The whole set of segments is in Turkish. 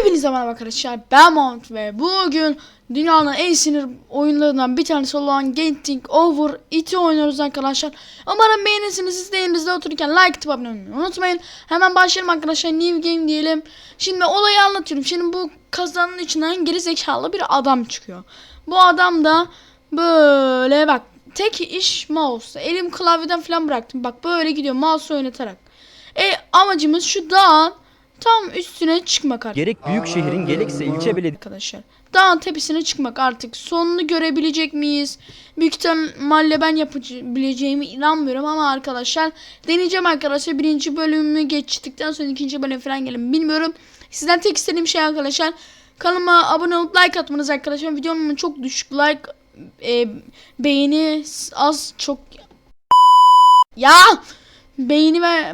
Hepinize merhaba arkadaşlar ben Mount ve bugün dünyanın en sinir oyunlarından bir tanesi olan Getting Over It'i oynuyoruz arkadaşlar. Umarım beğenirsiniz siz de elinizde otururken like atıp abone unutmayın. Hemen başlayalım arkadaşlar new game diyelim. Şimdi olayı anlatıyorum. Şimdi bu kazanın içinden geri zekalı bir adam çıkıyor. Bu adam da böyle bak tek iş mouse. Elim klavyeden falan bıraktım. Bak böyle gidiyor mouse oynatarak. E amacımız şu dağın tam üstüne çıkmak artık Gerek büyük şehrin gerekse ilçe belediye arkadaşlar. Dağın tepesine çıkmak artık. Sonunu görebilecek miyiz? Büyük ihtimalle ben yapabileceğime inanmıyorum ama arkadaşlar deneyeceğim arkadaşlar. Birinci bölümü geçtikten sonra ikinci bölüm falan gelin bilmiyorum. Sizden tek istediğim şey arkadaşlar. Kanalıma abone olup like atmanız arkadaşlar. Videomun çok düşük like e, beğeni az çok ya beğeni ve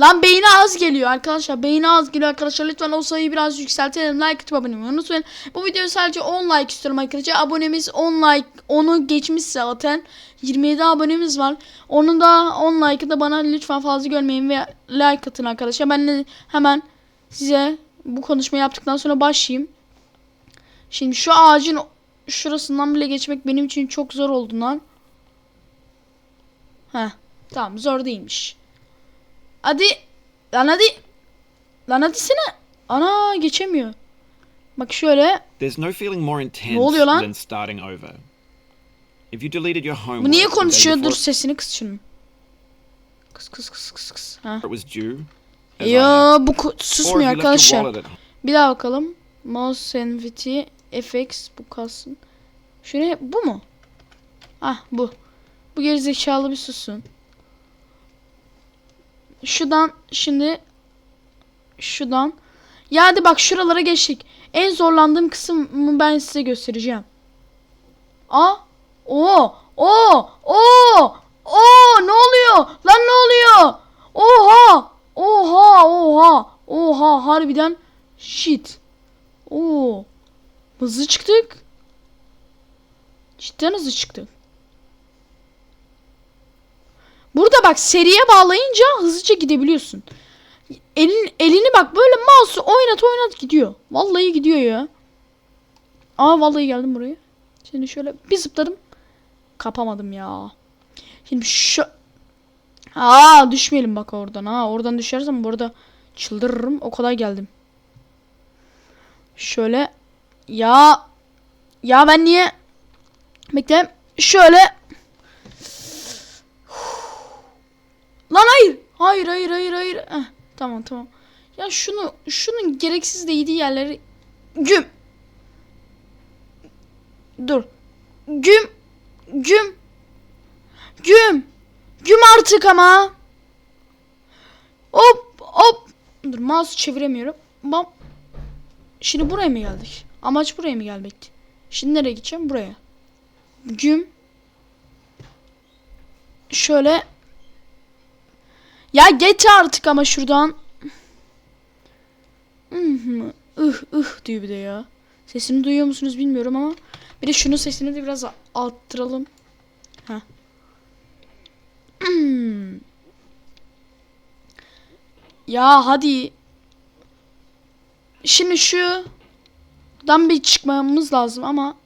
Lan beyni az geliyor arkadaşlar. Beyni az geliyor arkadaşlar. Lütfen o sayıyı biraz yükseltelim. Like atıp abone olmayı unutmayın. Bu videoya sadece 10 like istiyorum arkadaşlar. Abonemiz 10 like. Onu geçmiş zaten. 27 abonemiz var. Onu da 10 like'ı da bana lütfen fazla görmeyin ve like atın arkadaşlar. Ben de hemen size bu konuşmayı yaptıktan sonra başlayayım. Şimdi şu ağacın şurasından bile geçmek benim için çok zor oldu lan. Heh. Tamam zor değilmiş. Hadi. Lan hadi. Lan hadi sene. Ana geçemiyor. Bak şöyle. There's no feeling more intense oluyor lan? than starting over. If you deleted your homework Bu niye konuşuyor? Dur sesini kıs şunu. Kıs kıs kıs kıs kıs. Ha. it was due, Ya bu susmuyor arkadaşlar. Bir daha bakalım. Mouse sensitivity FX bu kalsın. Şuraya bu mu? Ah bu. Bu gerizekalı bir susun. Şuradan şimdi şuradan. Ya hadi bak şuralara geçtik. En zorlandığım kısmı ben size göstereceğim. Aa! O! O! O! O! Ne oluyor? Lan ne oluyor? Oha! Oha! Oha! Oha! Harbiden shit. Oo. Hızlı çıktık. Cidden hızlı çıktık. Burada bak seriye bağlayınca hızlıca gidebiliyorsun. Elin, elini bak böyle mouse'u oynat oynat gidiyor. Vallahi gidiyor ya. Aa vallahi geldim buraya. Şimdi şöyle bir zıpladım. Kapamadım ya. Şimdi şu... Aa düşmeyelim bak oradan. Ha oradan düşersem burada çıldırırım. O kadar geldim. Şöyle. Ya. Ya ben niye... Bekle. Şöyle. Lan hayır. Hayır hayır hayır hayır. Heh, tamam tamam. Ya şunu şunun gereksiz değdiği yerleri güm. Dur. Güm. Güm. Güm. Güm artık ama. Hop hop. Dur mouse çeviremiyorum. Bam. Şimdi buraya mı geldik? Amaç buraya mı gelmekti? Şimdi nereye gideceğim? Buraya. Güm. Şöyle. Ya geç artık ama şuradan. Ih ih diyor bir de ya. Sesini duyuyor musunuz bilmiyorum ama. Bir de şunun sesini de biraz arttıralım. Ha. Hmm. Ya hadi. Şimdi şu dan bir çıkmamız lazım ama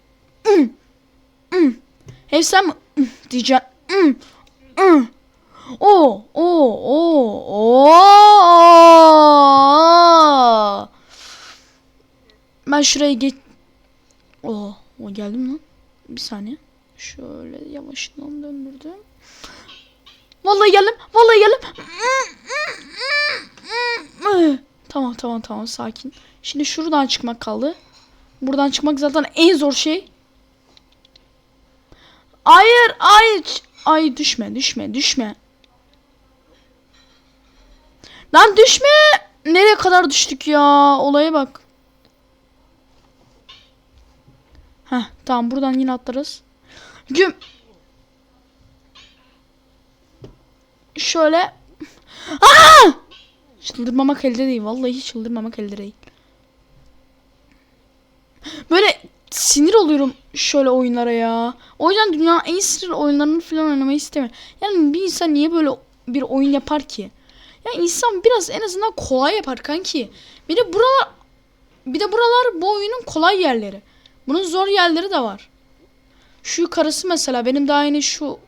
Hep sen mi diyeceğim. O o o o Ben şuraya geç O o geldim lan. Bir saniye. Şöyle yavaştan döndürdüm. Vallahi geldim. Vallahi geldim. Tamam tamam tamam sakin. Şimdi şuradan çıkmak kaldı. Buradan çıkmak zaten en zor şey. Hayır, hayır. Ay düşme, düşme, düşme. Lan düşme. Nereye kadar düştük ya? Olaya bak. Heh, tamam buradan yine atlarız. Güm. Şöyle. Aa! Çıldırmamak elde değil. Vallahi çıldırmamak elde değil. Böyle sinir oluyorum şöyle oyunlara ya. O yüzden dünyanın en sinir oyunlarını falan oynamayı istemiyorum. Yani bir insan niye böyle bir oyun yapar ki? Ya insan biraz en azından kolay yapar kanki. Bir de buralar bir de buralar bu oyunun kolay yerleri. Bunun zor yerleri de var. Şu yukarısı mesela benim daha yeni şu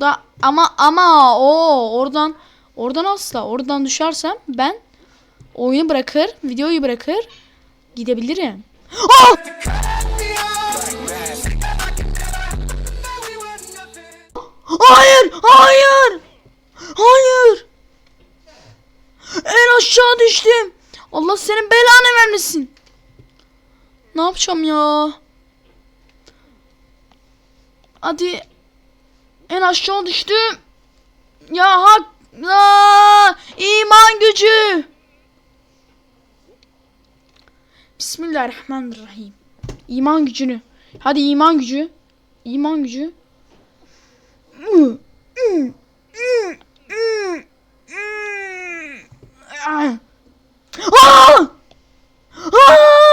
da ama ama o oradan oradan asla oradan düşersem ben oyunu bırakır, videoyu bırakır gidebilirim. Ah! Hayır, hayır. Hayır. En aşağı düştüm. Allah senin belanı vermesin. Ne yapacağım ya? Hadi. En aşağı düştüm. Ya hak. Aa, iman gücü. Bismillahirrahmanirrahim. İman gücünü. Hadi iman gücü. İman gücü. Ah! Ah! Ah!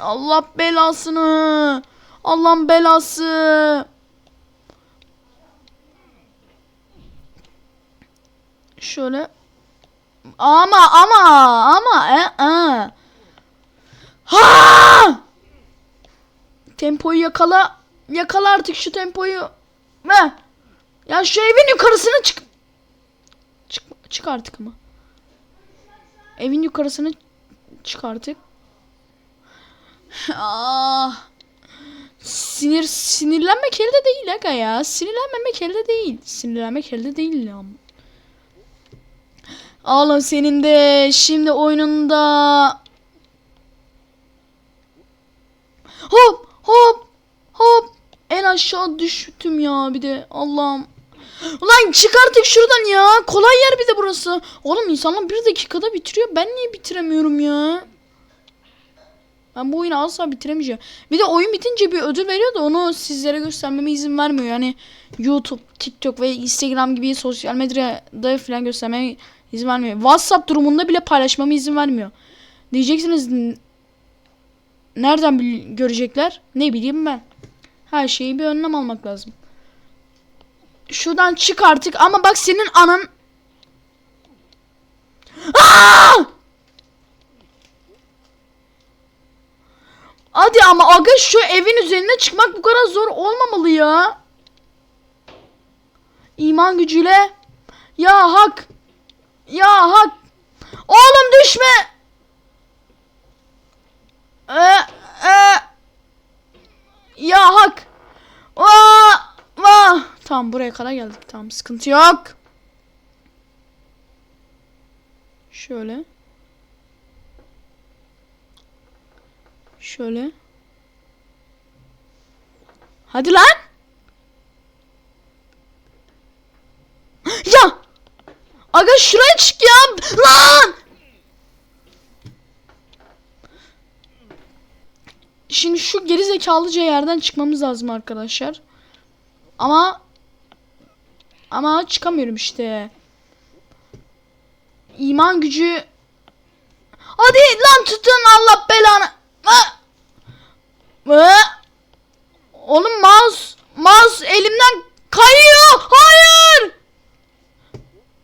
Allah belasını. Allah'ın belası. Şöyle. Ama ama ama e, e. Ha! Tempoyu yakala. Yakala artık şu tempoyu. Ve ya şu evin yukarısına çık. Çık, artık ama. Evin yukarısını çık artık. ah. Sinir sinirlenmek elde değil aga ya. Sinirlenmemek elde değil. Sinirlenmek elde değil ya. Ağla senin de şimdi oyununda. Hop hop hop. En aşağı düştüm ya bir de Allah'ım. Ulan çık artık şuradan ya. Kolay yer bir de burası. Oğlum insanlar bir dakikada bitiriyor. Ben niye bitiremiyorum ya? Ben bu oyunu asla bitiremeyeceğim. Bir de oyun bitince bir ödül veriyor da onu sizlere göstermeme izin vermiyor. Yani YouTube, TikTok ve Instagram gibi sosyal medyada falan göstermeme izin vermiyor. WhatsApp durumunda bile paylaşmama izin vermiyor. Diyeceksiniz "N- nereden görecekler? Ne bileyim ben. Her şeyi bir önlem almak lazım. Şuradan çık artık ama bak senin anan... Aa! Hadi ama aga şu evin üzerine çıkmak bu kadar zor olmamalı ya. İman gücüyle. Ya hak. Ya hak. Oğlum düşme. Ee, e. Ya hak. Vaa. Vaa. Tamam buraya kadar geldik. Tamam sıkıntı yok. Şöyle. Şöyle. Hadi lan. Ya. Aga şuraya çık ya. Lan. Şimdi şu geri zekalıca yerden çıkmamız lazım arkadaşlar. Ama ama çıkamıyorum işte. İman gücü Hadi lan tutun Allah belanı. Ha! Ha! Oğlum mouse mouse elimden kayıyor. Hayır.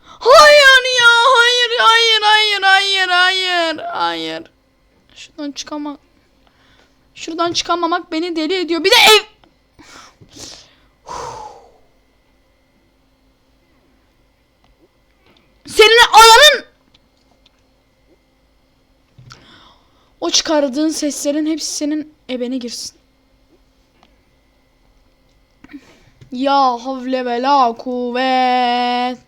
Hayır ya. Hayır hayır hayır hayır hayır hayır. Şuradan çıkamak. Şuradan çıkamamak beni deli ediyor. Bir de ev Senin ananın O çıkardığın seslerin hepsi senin ebene girsin. Ya havle ve la kuvvet.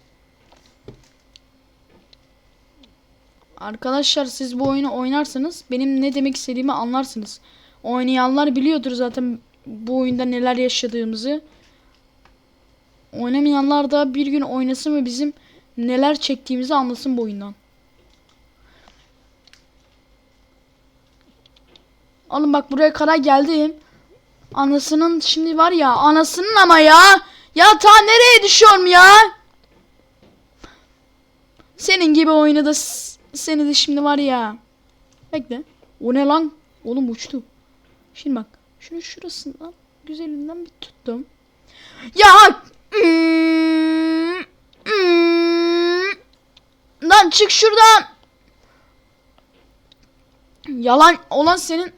Arkadaşlar siz bu oyunu oynarsanız benim ne demek istediğimi anlarsınız. Oynayanlar biliyordur zaten bu oyunda neler yaşadığımızı. Oynamayanlar da bir gün oynasın ve bizim neler çektiğimizi anlasın bu oyundan. Oğlum bak buraya kadar geldim. Anasının şimdi var ya anasının ama ya. Ya ta nereye düşüyorum ya? Senin gibi oyunu da seni de şimdi var ya. Bekle. O ne lan? Oğlum uçtu. Şimdi bak. Şunu şurasından güzelinden bir tuttum. Ya hmm, hmm. Lan çık şuradan. Yalan olan senin.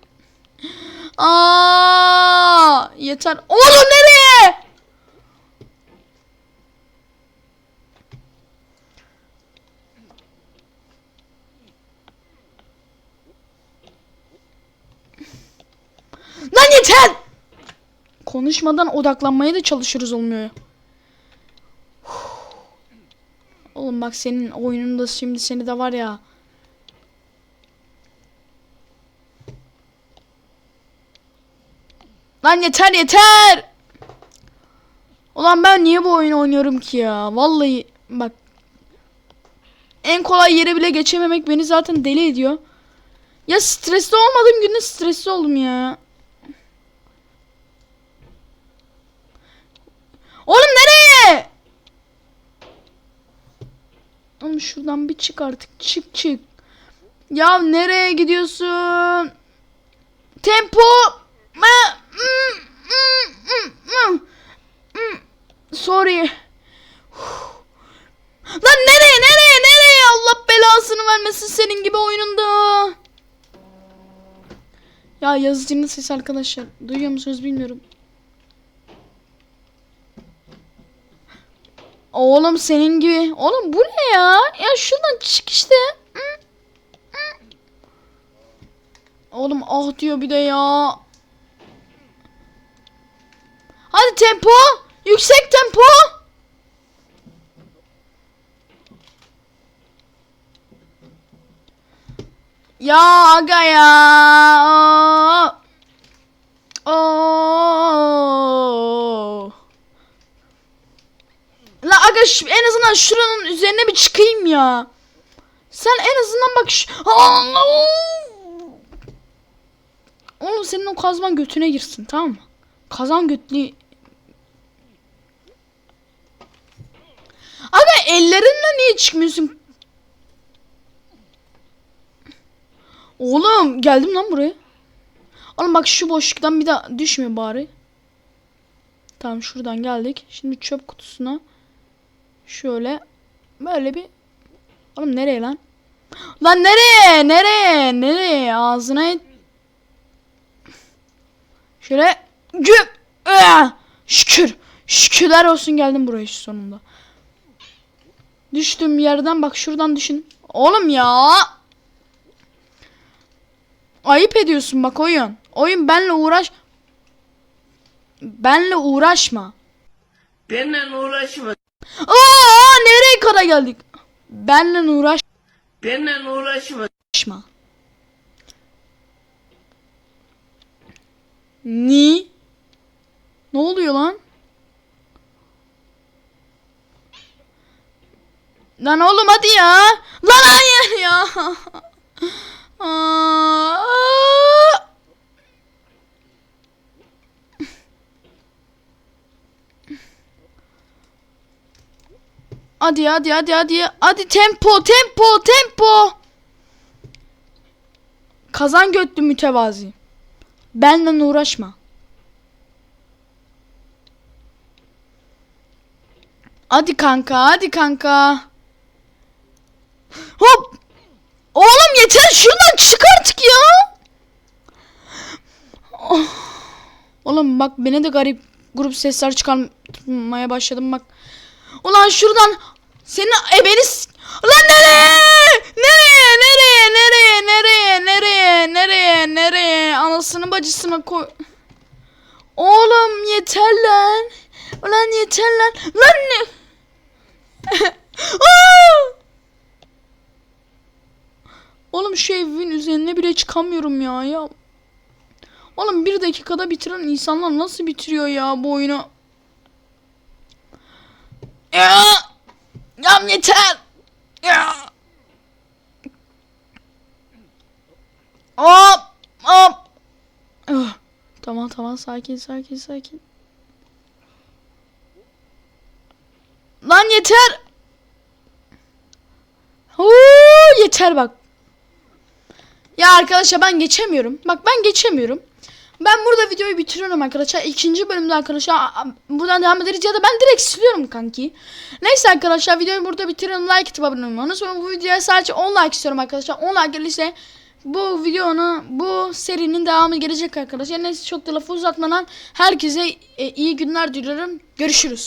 Aa yeter. Oğlum nereye? Lan yeter! Konuşmadan odaklanmaya da çalışırız olmuyor. Oğlum bak senin oyununda şimdi seni de var ya. Lan yeter yeter. Ulan ben niye bu oyunu oynuyorum ki ya? Vallahi bak. En kolay yere bile geçememek beni zaten deli ediyor. Ya stresli olmadığım günde stresli oldum ya. Oğlum nereye? Oğlum şuradan bir çık artık. Çık çık. Ya nereye gidiyorsun? Tempo. Mm, mm, mm. Sorry. Lan nereye nereye nereye Allah belasını vermesin senin gibi oyununda. Ya yazıcının sesi arkadaşlar. Duyuyor musunuz bilmiyorum. Oğlum senin gibi. Oğlum bu ne ya? Ya şuradan çık işte. Oğlum ah diyor bir de ya. Hadi tempo. Yüksek tempo. Ya aga ya. Oo. Şu- en azından şuranın üzerine bir çıkayım ya. Sen en azından bak. Aa! Oğlum senin o kazman götüne girsin tamam mı? Kazan götlü... Aga ellerinle niye çıkmıyorsun? Oğlum geldim lan buraya. Oğlum bak şu boşluktan bir daha düşme bari. Tamam şuradan geldik. Şimdi çöp kutusuna şöyle böyle bir Oğlum nereye lan? Lan nereye? Nereye? Nereye? Ağzına et. Şöyle güm. Ah! Şükür. Şükürler olsun geldim buraya sonunda. Düştüm yerden bak şuradan düşün. Oğlum ya. Ayıp ediyorsun bak oyun. Oyun benle uğraş. Benle uğraşma. Benimle uğraşma. Aa nereye kadar geldik? Benle uğraşma. Benimle uğraşma. Ni? Ne oluyor lan? Lan oğlum hadi ya. Lan hayır ya. Aa! Hadi hadi hadi hadi. Hadi tempo tempo tempo. Kazan götlü mütevazi. Benle uğraşma. Hadi kanka, hadi kanka. Hop. Oğlum yeter şuradan çık artık ya. Oh. Oğlum bak beni de garip grup sesler çıkarmaya başladım bak. Ulan şuradan senin ebeni s- Lan nereye? Nereye? Nereye? Nereye? Nereye? Nereye? Nereye? Nereye? Anasını bacısına koy. Oğlum yeter lan. Ulan yeter lan. Lan ne? Oğlum şu evin üzerine bile çıkamıyorum ya ya. Oğlum bir dakikada bitiren insanlar nasıl bitiriyor ya bu oyunu? Ya, ya yeter. Ya. Hop, hop. Ah, Tamam tamam sakin sakin sakin. Lan yeter. Huu, yeter bak. Ya arkadaşlar ben geçemiyorum. Bak ben geçemiyorum. Ben burada videoyu bitiriyorum arkadaşlar. İkinci bölümde arkadaşlar buradan devam ederiz ya da ben direkt siliyorum kanki. Neyse arkadaşlar videoyu burada bitiriyorum. Like atıp abone olmayı unutmayın. Bu videoya sadece 10 like istiyorum arkadaşlar. 10 like gelirse bu videonun bu serinin devamı gelecek arkadaşlar. Neyse çok da lafı uzatmadan herkese e, iyi günler diliyorum. Görüşürüz.